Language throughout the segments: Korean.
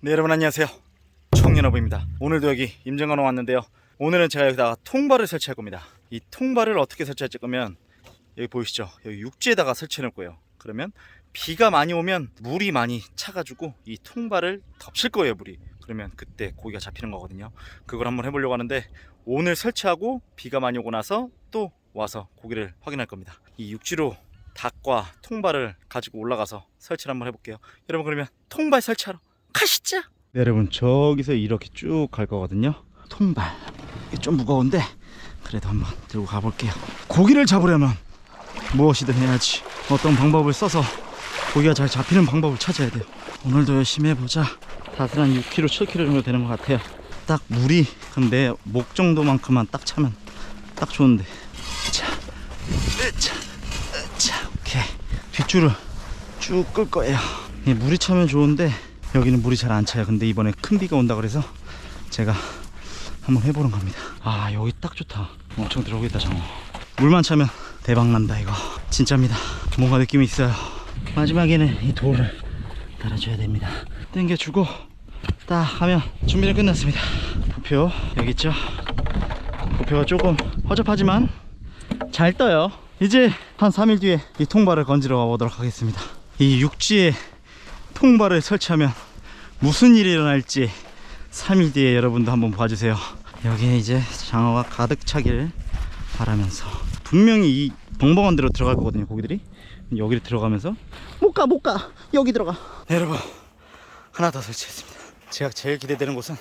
네 여러분 안녕하세요. 청년어부입니다. 오늘도 여기 임정관호 왔는데요. 오늘은 제가 여기다가 통발을 설치할 겁니다. 이 통발을 어떻게 설치할지 거면 여기 보이시죠? 여기 육지에다가 설치해 놓을 거예요. 그러면 비가 많이 오면 물이 많이 차가지고 이 통발을 덮칠 거예요 물이. 그러면 그때 고기가 잡히는 거거든요. 그걸 한번 해보려고 하는데 오늘 설치하고 비가 많이 오고 나서 또 와서 고기를 확인할 겁니다. 이 육지로 닭과 통발을 가지고 올라가서 설치를 한번 해볼게요. 여러분 그러면 통발 설치하러 가시죠. 네, 여러분 저기서 이렇게 쭉 갈 거거든요. 통발 좀 무거운데 그래도 한번 들고 가볼게요. 고기를 잡으려면 무엇이든 해야지. 어떤 방법을 써서 고기가 잘 잡히는 방법을 찾아야 돼요. 오늘도 열심히 해보자. 다슬 한 6kg, 7kg 정도 되는 것 같아요. 딱 물이 근데 목 정도만큼만 딱 차면 딱 좋은데. 자, 으차, 오케이. 뒷줄을 쭉 끌 거예요. 이 물이 차면 좋은데 여기는 물이 잘 안 차요. 근데 이번에 큰 비가 온다 그래서 제가 한번 해보는 겁니다. 아 여기 딱 좋다. 엄청 들어오겠다 장어. 물만 차면 대박 난다 이거. 진짜입니다. 뭔가 느낌이 있어요. 마지막에는 이 돌을 달아줘야 됩니다. 당겨주고 딱 하면 준비는 끝났습니다. 부표 여기 있죠. 부표가 조금 허접하지만 잘 떠요. 이제 한 3일 뒤에 이 통발을 건지러 가보도록 하겠습니다. 이 육지에 통발을 설치하면 무슨 일이 일어날지 3일 뒤에 여러분도 한번 봐주세요. 여기에 이제 장어가 가득 차길 바라면서 분명히 이 벙벙한 데로 들어갈 거거든요. 고기들이 여기를 들어가면서 못 가 못 가 여기 들어가. 네, 여러분 하나 더 설치했습니다. 제가 제일 기대되는 곳은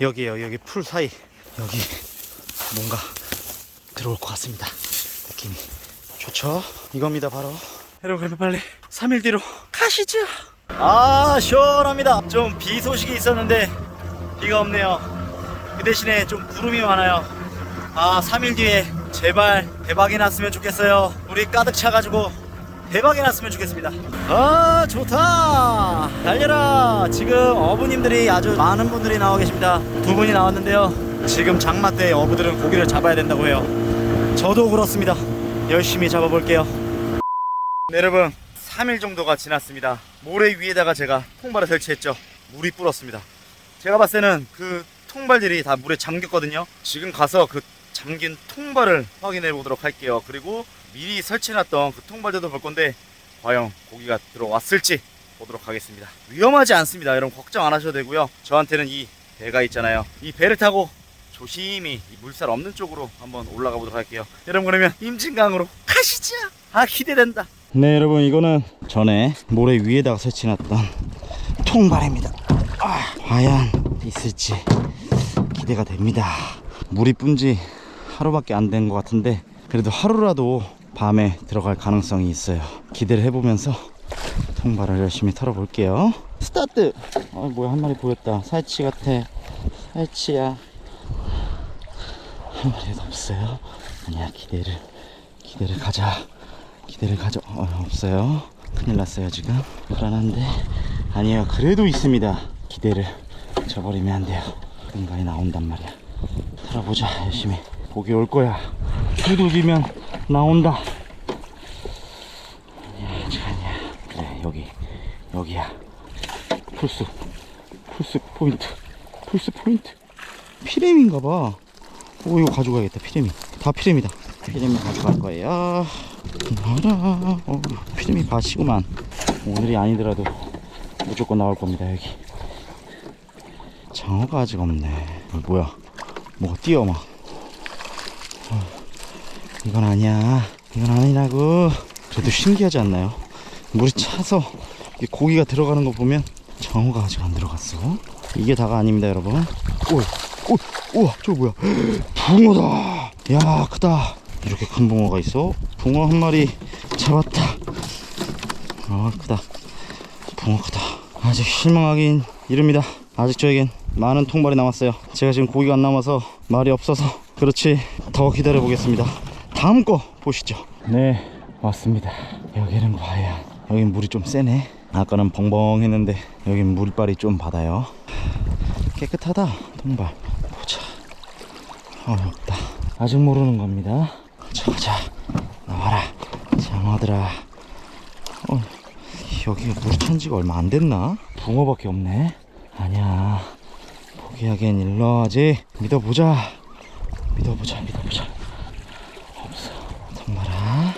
여기에요. 여기 풀 사이 여기 뭔가 들어올 것 같습니다. 느낌이 좋죠? 이겁니다 바로. 여러분 그러면 빨리 3일 뒤로 가시죠. 아 시원합니다. 좀 비 소식이 있었는데 비가 없네요. 그 대신에 좀 구름이 많아요. 아 3일 뒤에 제발 대박이 났으면 좋겠어요. 물이 가득 차가지고 대박이 났으면 좋겠습니다. 아 좋다. 달려라. 지금 어부님들이 아주 많은 분들이 나와 계십니다. 두 분이 나왔는데요. 지금 장마 때 어부들은 고기를 잡아야 된다고 해요. 저도 그렇습니다. 열심히 잡아볼게요. 네, 여러분 3일 정도가 지났습니다. 모래 위에다가 제가 통발을 설치했죠. 물이 불었습니다. 제가 봤을 때는 그 통발들이 다 물에 잠겼거든요. 지금 가서 그 잠긴 통발을 확인해 보도록 할게요. 그리고 미리 설치해놨던 그 통발들도 볼 건데 과연 고기가 들어왔을지 보도록 하겠습니다. 위험하지 않습니다. 여러분 걱정 안 하셔도 되고요. 저한테는 이 배가 있잖아요. 이 배를 타고 조심히 이 물살 없는 쪽으로 한번 올라가 보도록 할게요. 여러분 그러면 임진강으로 가시죠. 아 기대된다 네 여러분 이거는 전에 모래 위에다가 설치해놨던 통발입니다. 아, 과연 있을지 기대가 됩니다. 물이 뿜지 하루밖에 안 된 것 같은데 그래도 하루라도 밤에 들어갈 가능성이 있어요. 기대를 해보면서 통발을 열심히 털어볼게요. 스타트! 어 뭐야 한 마리 보였다. 살치 같아. 살치야. 한 마리도 없어요. 아니야 기대를 기대를 가자 기대를 가져 어, 없어요. 큰일 났어요 지금. 불안한데. 아니에요. 그래도 있습니다. 기대를 저버리면 안 돼요. 인간이 나온단 말이야. 살아보자 열심히. 고기 올 거야. 두들기면 나온다. 아니야 아직 아니야. 그래 여기 여기야. 풀스 풀스 포인트. 풀스 포인트. 피렘인가봐. 오 이거 가져가야겠다 피렘이 다 피렘이다 피렘이 가져갈 거예요. 알아 어, 피렘이 바시구만. 오늘이 아니더라도 무조건 나올 겁니다 여기. 장어가 아직 없네. 어, 뭐야? 뭐가 뛰어 막. 어, 이건 아니야. 이건 아니라고. 그래도 신기하지 않나요? 물이 차서 이 고기가 들어가는 거 보면 장어가 아직 안 들어갔어. 이게 다가 아닙니다 여러분. 오이 오, 우와 저 뭐야? 붕어다! 야 크다 이렇게 큰 붕어가 있어? 붕어 한 마리 잡았다. 아 크다. 붕어 크다. 아직 실망하긴 이릅니다. 아직 저에겐 많은 통발이 남았어요. 제가 지금 고기가 안 남아서 말이 없어서 그렇지 더 기다려 보겠습니다. 다음 거 보시죠. 네 왔습니다. 여기는 과연 여긴 물이 좀 세네. 아까는 벙벙 했는데 여긴 물빨이 좀 받아요. 깨끗하다 통발. 보자. 어렵다. 아직 모르는 겁니다 자 가자 나와라. 장어들아. 어, 여기가 물찬 지가 얼마 안 됐나? 붕어밖에 없네. 아니야. 포기하기엔 일러하지. 믿어보자. 믿어보자 믿어보자. 없어. 통봐라.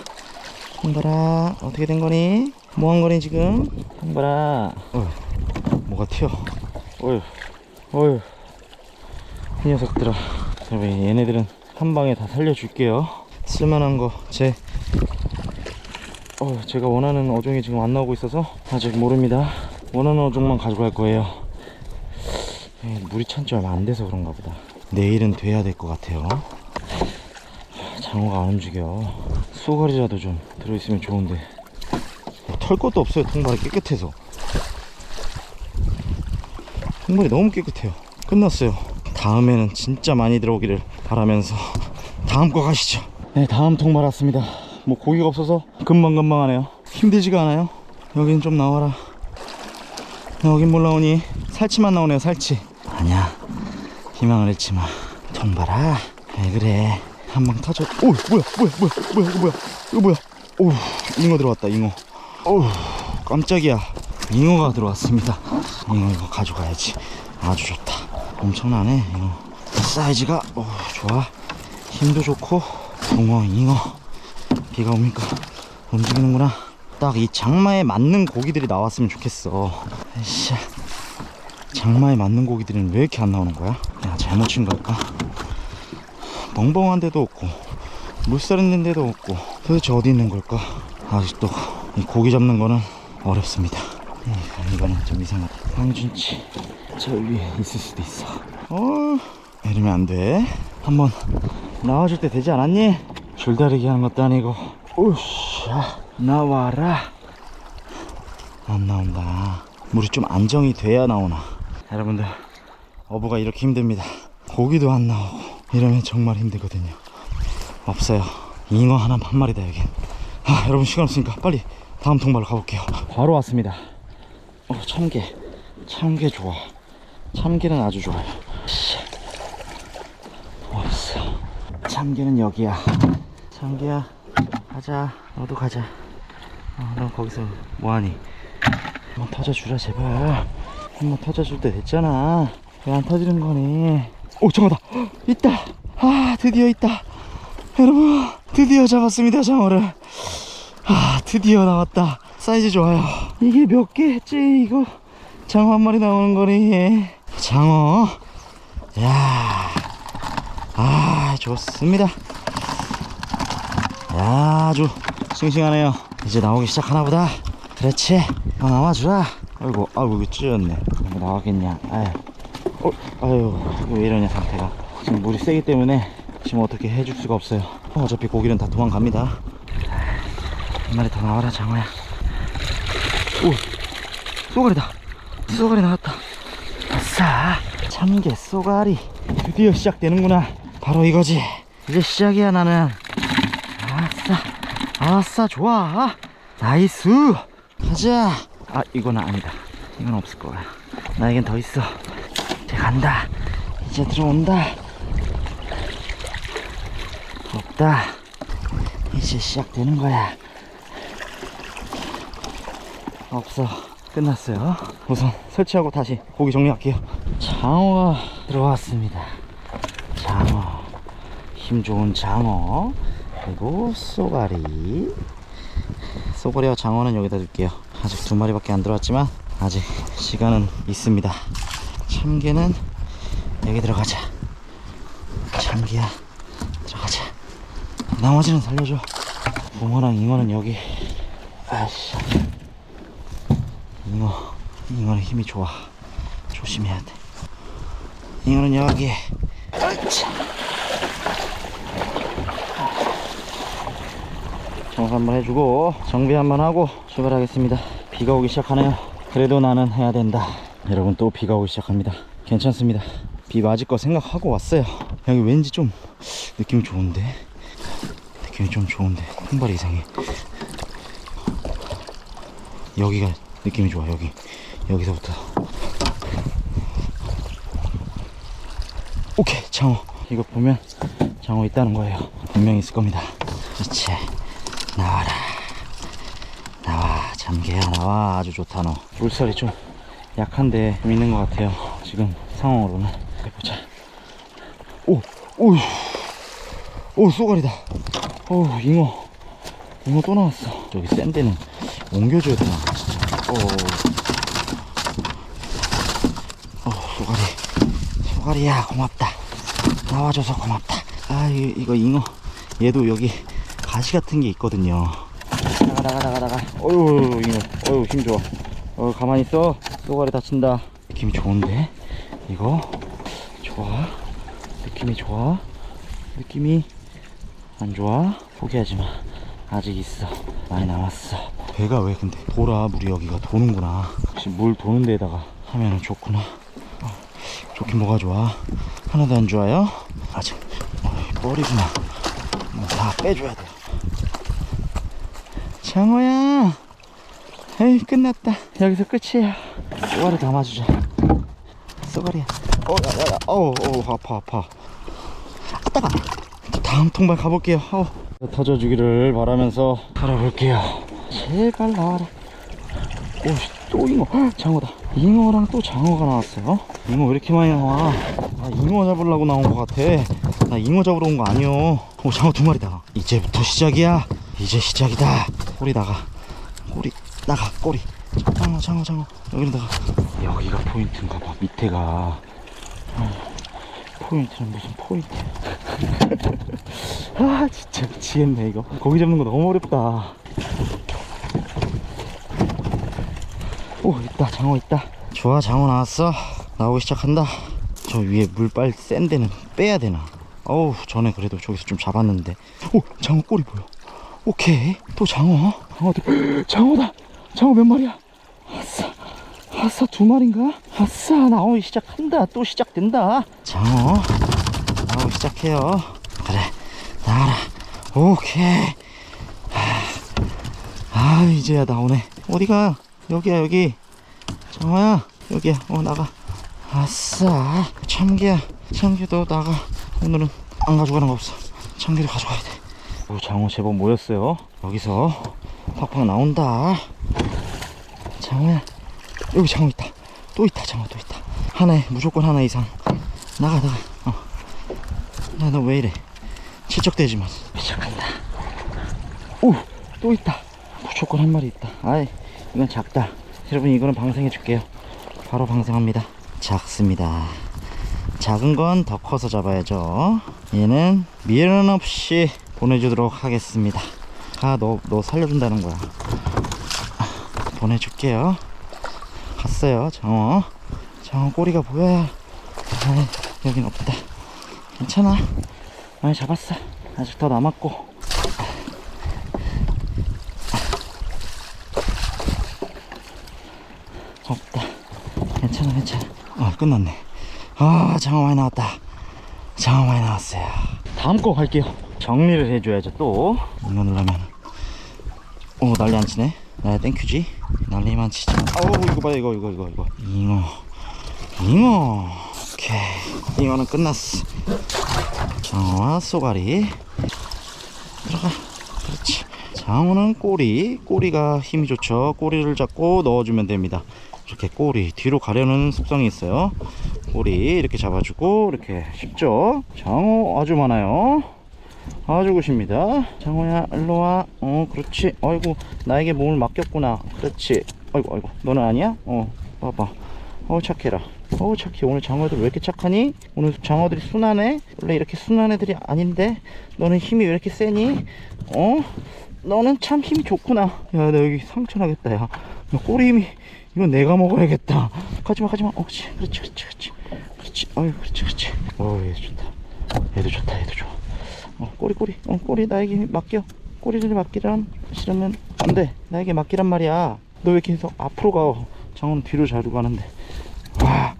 통봐라. 어떻게 된 거니? 뭐 한 거니 지금? 통봐라. 어휴 뭐가 튀어? 어휴 어휴. 이 녀석들아. 여러분 얘네들은 한 방에 다 살려줄게요 쓸만한 거 제 어, 제가 원하는 어종이 지금 안 나오고 있어서 아직 모릅니다. 원하는 어종만 가져갈 거예요. 예, 물이 찬 지 얼마 안 돼서 그런가 보다. 내일은 돼야 될 것 같아요. 장어가 안 움직여. 쏘가리라도 좀 들어있으면 좋은데. 뭐털 것도 없어요 통발이. 깨끗해서. 통발이 너무 깨끗해요. 끝났어요. 다음에는 진짜 많이 들어오기를 바라면서 다음 거 가시죠 네 다음 통발 왔습니다. 뭐 고기가 없어서 금방금방 하네요. 힘들지가 않아요. 여긴 좀 나와라. 여긴 뭘 나오니 살치만 나오네요 살치. 아니야. 희망을 잃지 마. 통발아 왜 그래? 한 방 터져. 오 뭐야 뭐야 뭐야 뭐야 이거 뭐야? 이거 뭐야? 오 잉어 들어왔다 잉어. 오 깜짝이야. 잉어가 들어왔습니다. 잉어 이거 가져가야지. 아주 좋다. 엄청나네 잉어. 사이즈가 오 좋아. 힘도 좋고 붕어 잉어. 비가 옵니까 움직이는구나. 딱 이 장마에 맞는 고기들이 나왔으면 좋겠어. 에이씨. 장마에 맞는 고기들은 왜 이렇게 안 나오는 거야? 내가 잘못 친 걸까? 멍멍한 데도 없고 물살 있는 데도 없고. 도대체 어디 있는 걸까? 아직도 이 고기 잡는 거는 어렵습니다. 이- 이거는 좀 이상하다. 황준치 저 위에 있을 수도 있어. 어? 이러면 안돼. 한번 나와줄 때 되지 않았니? 줄다리기 하는 것도 아니고. 우샤 나와라. 안 나온다. 물이 좀 안정이 돼야 나오나. 여러분들 어부가 이렇게 힘듭니다. 고기도 안 나오고. 이러면 정말 힘들거든요. 없어요. 잉어 하나 한 마리다 여긴 아 여러분 시간 없으니까 빨리 다음 통발로 가볼게요. 바로 왔습니다. 어 참게 참게 좋아. 참게는 아주 좋아요 씨. 없어 참게는 여기야. 참게야 가자. 너도 가자. 어, 너 거기서 뭐하니? 한번 터져주라 제발. 한번 터져줄 때 됐잖아. 왜 안 터지는 거니? 오 장어다 있다. 아 드디어 있다. 여러분 드디어 잡았습니다 장어를. 아 드디어 나왔다. 사이즈 좋아요. 이게 몇 개 했지 이거? 장어 한 마리 나오는 거니? 장어. 야 아, 좋습니다. 야, 아주 싱싱하네요. 이제 나오기 시작하나 보다. 그렇지. 어, 나와주라. 아이고, 아이고, 이거 찢었네. 이거 나와겠냐. 아유. 어, 아유, 왜 이러냐, 상태가. 지금 물이 세기 때문에 지금 어떻게 해줄 수가 없어요. 어차피 고기는 다 도망갑니다. 한 마리 더 나와라, 장어야. 오, 쏘가리다. 쏘가리 나왔다. 아싸 참게 쏘가리 드디어 시작되는구나 바로 이거지. 이제 시작이야 나는. 아싸 아싸 좋아. 나이스. 가자. 아 이건 아니다. 이건 없을 거야. 나에겐 더 있어. 이제 간다. 이제 들어온다. 없다. 이제 시작되는 거야. 없어. 끝났어요. 우선 설치하고 다시 고기 정리할게요. 장어가 들어왔습니다. 장어 힘 좋은 장어 그리고 쏘가리. 쏘가리와 장어는 여기다 둘게요. 아직 두 마리밖에 안 들어왔지만 아직 시간은 있습니다. 참게는 여기 들어가자. 참게야 들어가자. 나머지는 살려줘. 붕어랑 잉어는 여기. 아씨. 잉어 잉어는 힘이 좋아. 조심해야 돼. 잉어는 여기 아차 청소 한번 해주고 정비 한번 하고 출발하겠습니다. 비가 오기 시작하네요. 그래도 나는 해야 된다. 여러분 또 비가 오기 시작합니다. 괜찮습니다. 비 맞을 거 생각하고 왔어요. 여기 왠지 좀 느낌이 좋은데? 느낌이 좀 좋은데? 큰발이 이상해. 여기가 느낌이 좋아 여기. 여기서부터. 오케이 장어. 이거 보면 장어 있다는 거예요. 분명히 있을 겁니다. 그렇지 나와라 나와 잠개야 나와 아주 좋다 너 물살이 좀 약한데 좀 있는 것 같아요. 지금 상황으로는. 해보자. 오, 오, 오, 쏘가리다. 오, 잉어. 잉어 또 나왔어. 저기 센 데는 옮겨줘야 되나. 오, 오, 쏘가리. 쏘가리야, 고맙다. 나와줘서 고맙다. 아, 이, 이거 잉어. 얘도 여기 가시 같은 게 있거든요. 나가, 나가, 나가, 나가. 어유, 잉어. 어유, 힘 좋아. 어, 가만히 있어. 쏘가리 다친다. 느낌이 좋은데? 이거? 좋아. 느낌이 좋아. 느낌이 안 좋아. 포기하지 마. 아직 있어. 많이 남았어. 배가 왜 근데 돌아 물이 여기가 도는구나. 혹시 물 도는 데다가 하면은 좋구나. 어, 좋긴 뭐가 좋아? 하나도 안 좋아요? 아직 어, 머리구나. 뭐다 빼줘야 돼요. 장어야. 에이 끝났다. 여기서 끝이야. 쏘가리 담아주자. 쏘가리야. 어, 야, 야, 야. 어우, 어우, 아파, 아파. 아, 따가. 다음 통발 가볼게요. 어우. 터져주기를 바라면서 살아볼게요. 제발 나와라. 오, 또 잉어. 헉, 장어다. 잉어랑 또 장어가 나왔어요. 잉어 왜 이렇게 많이 나와? 아, 잉어 잡으려고 나온 것 같아. 나 잉어 잡으러 온 거 아니요. 오, 장어 두 마리다. 이제부터 시작이야. 이제 시작이다. 꼬리 나가. 꼬리 나가. 꼬리. 장어, 장어, 장어. 여기로 나가. 여기가 포인트인가 봐. 밑에가. 어, 포인트는 무슨 포인트야. 아, 진짜 미치겠네, 이거. 고기 잡는 거 너무 어렵다. 오 있다 장어 있다 좋아 장어 나왔어 나오기 시작한다 저 위에 물빨 센 데는 빼야 되나 어우 전에 그래도 저기서 좀 잡았는데 오 장어 꼬리 보여 오케이. 또 장어. 장어들 장어다. 장어 몇 마리야? 아싸. 아싸 두 마리인가? 아싸 나오기 시작한다. 또 시작된다. 장어. 나오기 시작해요. 그래. 나와라. 오케이. 아 이제야 나오네. 어디가? 여기야 여기. 장어야 여기야. 어 나가. 아싸. 참기야. 참기도 나가. 오늘은 안 가져가는 거 없어. 참기를 가져가야 돼. 오, 장어 제법 모였어요. 여기서 팍팍 나온다. 장어야. 여기 장어 있다. 또 있다 장어 또 있다. 하나에 무조건 하나 이상. 나가 나가. 어 나 너 왜 이래? 치적대지만. 시작한다. 오또 있다. 무조건 한 마리 있다. 아이 이건 작다. 여러분 이거는 방생해 줄게요. 바로 방생합니다. 작습니다. 작은 건 더 커서 잡아야죠. 얘는 미련 없이 보내주도록 하겠습니다 아너 너 살려준다는 거야 아, 보내줄게요 갔어요 장어 장어 꼬리가 보여야 아, 여긴 없다 괜찮아 많이 잡았어 아직 더 남았고 없다. 괜찮아, 괜찮아. 아, 끝났네. 아, 장어 많이 나왔다. 장어 많이 나왔어요. 다음 거 갈게요. 정리를 해줘야죠, 또. 이거 누르면. 오, 난리 안 치네. 나 땡큐지. 난리만 치지. 아우, 이거 봐, 이거, 이거, 이거, 이거. 잉어. 잉어. 오케이. 잉어는 끝났어. 장어와 쏘가리. 들어가. 그렇지. 장어는 꼬리, 꼬리가 힘이 좋죠. 꼬리를 잡고 넣어주면 됩니다. 이렇게 꼬리 뒤로 가려는 속성이 있어요. 꼬리 이렇게 잡아주고 이렇게 쉽죠. 장어 아주 많아요. 아주 굿입니다. 장어야 일로 와. 어 그렇지. 아이고 나에게 몸을 맡겼구나. 그렇지. 아이고 아이고 너는 아니야? 어 봐봐. 어 착해라. 어 착해. 오늘 장어들 왜 이렇게 착하니? 오늘 장어들이 순하네. 원래 이렇게 순한 애들이 아닌데 너는 힘이 왜 이렇게 세니? 어? 너는 참 힘이 좋구나. 야, 나 여기 상처 나겠다, 야. 야, 꼬리 힘이, 이건 내가 먹어야겠다. 가지마, 가지마. 어, 그렇지, 그렇지, 그렇지, 그렇지. 어유 그렇지, 그렇지. 어, 얘 좋다. 얘도 좋다, 얘도 좋아. 어, 꼬리, 꼬리. 어, 꼬리 나에게 맡겨. 꼬리를 맡기란, 싫으면 안 돼. 나에게 맡기란 말이야. 너왜 해서 앞으로 가? 장어는 뒤로 자르고 가는데. 와,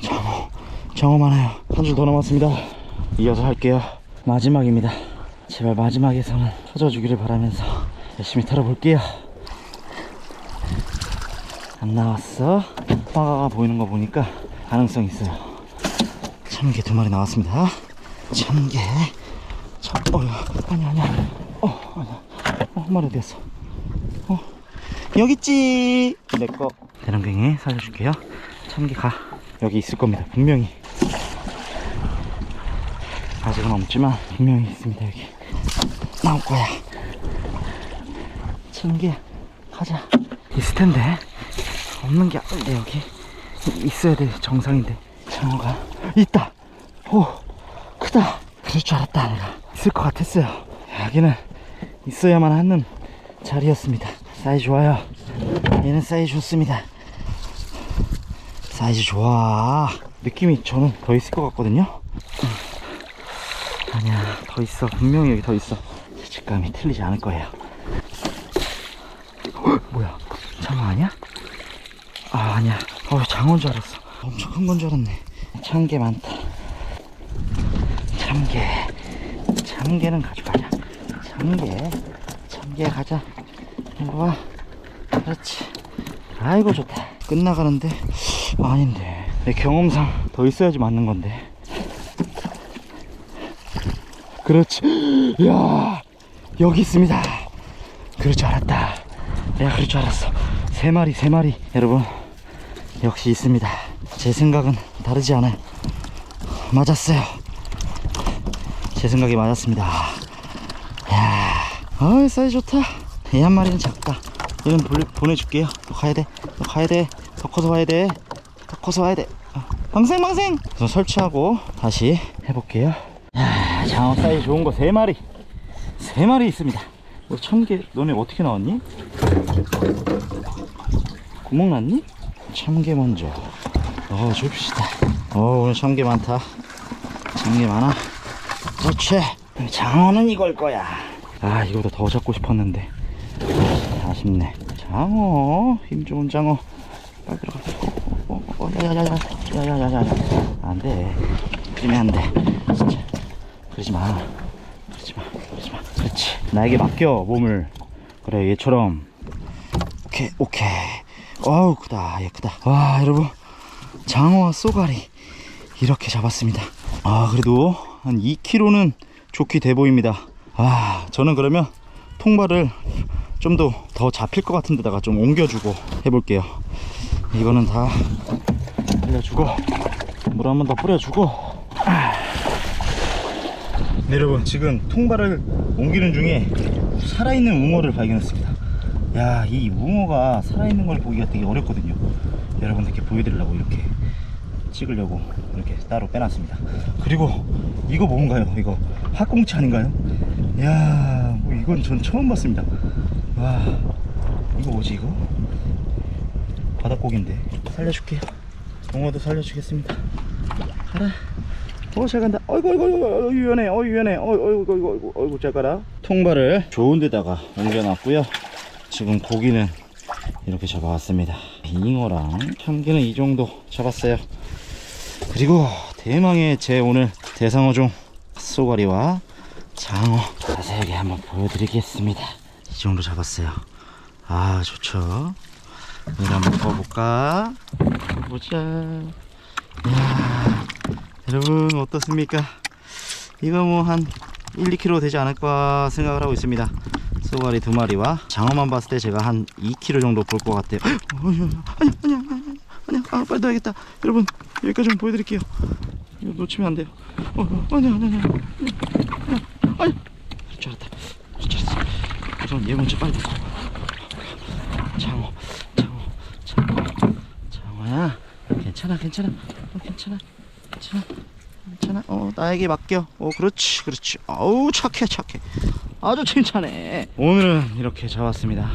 장어. 장어 많아요. 한 줄 더 남았습니다. 이어서 할게요. 마지막입니다. 제발 마지막에서는 터져주기를 바라면서 열심히 털어볼게요. 안 나왔어? 빠가가 보이는 거 보니까 가능성 있어요. 참개 두 마리 나왔습니다. 참개. 참, 어, 아니야, 아니야. 어, 아니야. 어, 한 마리 됐어. 어, 여기 있지. 내 거. 대롱갱이 살려줄게요. 참기 가. 여기 있을 겁니다 분명히. 아직은 없지만 분명히 있습니다 여기. 나올 거야. 참기 가자. 있을 텐데. 없는 게 아닌데 여기. 있어야 돼 정상인데. 장어가 있다. 오 크다. 그럴 줄 알았다 내가 있을 것 같았어요. 여기는 있어야만 하는 자리였습니다. 사이즈 좋아요. 얘는 사이즈 좋습니다. 사이즈 좋아. 느낌이 저는 더 있을 것 같거든요. 음. 아니야 더 있어. 분명히 여기 더 있어. 직감이 틀리지 않을 거예요. 어, 뭐야? 장어 아니야? 아 아니야. 어 장어인 줄 알았어. 엄청 큰 건 줄 알았네. 참개 많다 참개 참개는 가져가자. 참개 참개 가자. 이리 와 그렇지. 아이고 좋다. 끝나가는데 아닌데. 내 경험상 더 있어야지 맞는 건데. 그렇지. 야 여기 있습니다. 그럴 줄 알았다. 내가 그럴 줄 알았어. 세 마리 세 마리 여러분. 역시 있습니다. 제 생각은 다르지 않아요. 맞았어요 제 생각이 맞았습니다. 야, 아 사이즈 좋다. 얘 한 마리는 작다. 얘는 보, 보내줄게요. 너 가야 돼 너 가야 돼 더 커서 와야 돼 더 커서 와야 돼. 어, 방생 방생! 우선 설치하고 다시 해볼게요. 야, 장어 사이즈 좋은 거 세 마리. 세 마리 있습니다. 뭐 참개 너네 어떻게 나왔니? 구멍 났니? 참개 먼저 어 줍시다. 어 오늘 참개 많다. 참개 많아 그렇지. 장어는 이걸 거야. 아 이거보다 더 잡고 싶었는데. 아, 아쉽네. 장어. 힘 좋은 장어. 빨리 들어가. 어, 어, 어, 야야야야 야야야야 안돼. 그러면 안돼. 진짜. 그러지 마. 그러지 마. 그러지 마. 그렇지. 나에게 맡겨 몸을. 그래 얘처럼. 오케이 오케이. 어우 크다. 얘 크다. 와 여러분. 장어와 쏘가리. 이렇게 잡았습니다. 아 그래도 한 2kg는 좋게 돼 보입니다. 아 저는 그러면 통발을 좀 더 더 잡힐 것 같은 데다가 좀 옮겨주고 해볼게요. 이거는 다 뿌려주고 물 한 번 더 뿌려주고. 아. 네, 여러분 지금 통발을 옮기는 중에 살아있는 웅어를 발견했습니다. 야 이 웅어가 살아있는 걸 보기가 되게 어렵거든요. 여러분들께 보여드리려고 이렇게 찍으려고 이렇게 따로 빼놨습니다 그리고 이거 뭔가요 이거 학꽁치 아닌가요 야뭐 이건 전 처음 봤습니다 와 이거 뭐지 이거 바닷고기인데 살려줄게요 웅어도 살려주겠습니다 가라 어, 잘 간다. 어이구, 어이구, 어이구, 어이구, 유연해. 어이구, 유연해. 어이구, 어이구, 어이구, 어이구, 잘 가라. 통발을 좋은 데다가 옮겨놨고요. 지금 고기는 이렇게 잡아왔습니다. 잉어랑 참기는 이 정도 잡았어요. 그리고 대망의 제 오늘 대상어종 쏘가리와 장어 자세하게 한번 보여드리겠습니다. 이 정도 잡았어요. 아, 좋죠. 이거 한번 먹어볼까? 보자. 이야. 여러분 어떻습니까? 이거 뭐 한 1, 2kg 되지 않을까 생각을 하고 있습니다. 쏘가리 두 마리와 장어만 봤을 때 제가 한 2kg 정도 볼 것 같아요. 아니야, 아니야, 아, 빨리 넣어야겠다. 여러분 여기까지 좀 보여드릴게요. 이거 놓치면 안 돼요. 어, 어, 아니야. 그럴 줄 알았다. 그럴 줄 알았어. 그럼 얘 먼저 빨리 넣고. 장어, 장어, 장어, 장어야. 괜찮아, 괜찮아, 어, 괜찮아. 괜찮아 괜찮아 어 나에게 맡겨 어 그렇지 그렇지 아우 착해 착해 아주 칭찬해 오늘은 이렇게 잡았습니다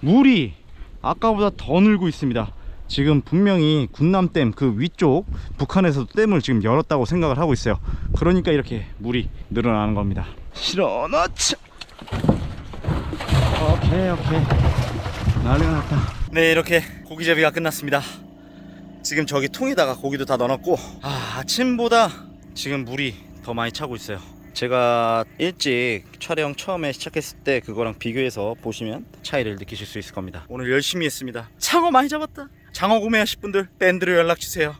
물이 아까보다 더 늘고 있습니다 지금 분명히 군남댐 그 위쪽 북한에서도 댐을 지금 열었다고 생각을 하고 있어요. 그러니까 이렇게 물이 늘어나는 겁니다. 실어 넣자 오케이 오케이. 난리가 났다. 네 이렇게 고기잡이가 끝났습니다. 지금 저기 통에다가 고기도 다 넣어놨고 아, 아침보다 지금 물이 더 많이 차고 있어요. 제가 일찍 촬영 처음에 시작했을 때 그거랑 비교해서 보시면 차이를 느끼실 수 있을 겁니다. 오늘 열심히 했습니다. 장어 많이 잡았다 장어 구매하실 분들 밴드로 연락 주세요